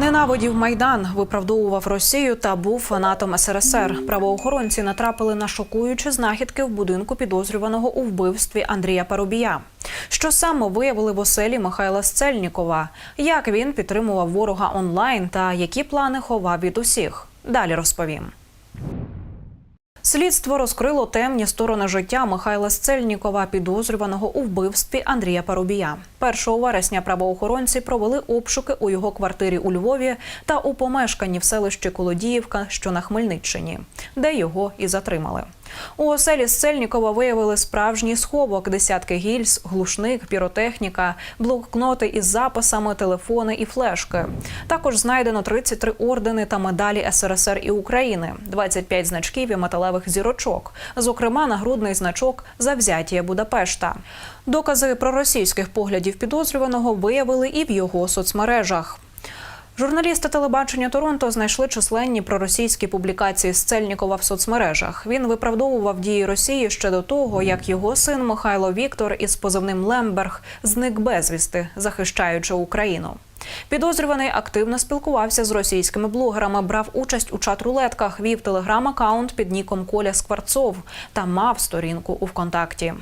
Ненавидів майдан, виправдовував Росію та був фанатом СРСР. Правоохоронці натрапили на шокуючі знахідки в будинку підозрюваного у вбивстві Андрія Парубія. Що саме виявили в оселі Михайла Сцельнікова? Як він підтримував ворога онлайн та які плани ховав від усіх? Далі розповім. Слідство розкрило темні сторони життя Михайла Сцельнікова, підозрюваного у вбивстві Андрія Парубія. 1 вересня правоохоронці провели обшуки у його квартирі у Львові та у помешканні в селищі Колодіївка, що на Хмельниччині, де його і затримали. У оселі Сцельнікова виявили справжній сховок, десятки гільз, глушник, піротехніка, блокноти із записами, телефони і флешки. Також знайдено 33 ордени та медалі СРСР і України, 25 значків і металевих зірочок, зокрема нагрудний значок Завзятія Будапешта. Докази проросійських поглядів підозрюваного виявили і в його соцмережах. Журналісти телебачення Торонто знайшли численні проросійські публікації Сцельнікова в соцмережах. Він виправдовував дії Росії ще до того, як його син Михайло Віктор із позивним Лемберг зник безвісти, захищаючи Україну. Підозрюваний активно спілкувався з російськими блогерами, брав участь у чат-рулетках, вів телеграм-акаунт під ніком Коля Скварцов та мав сторінку у ВКонтакті.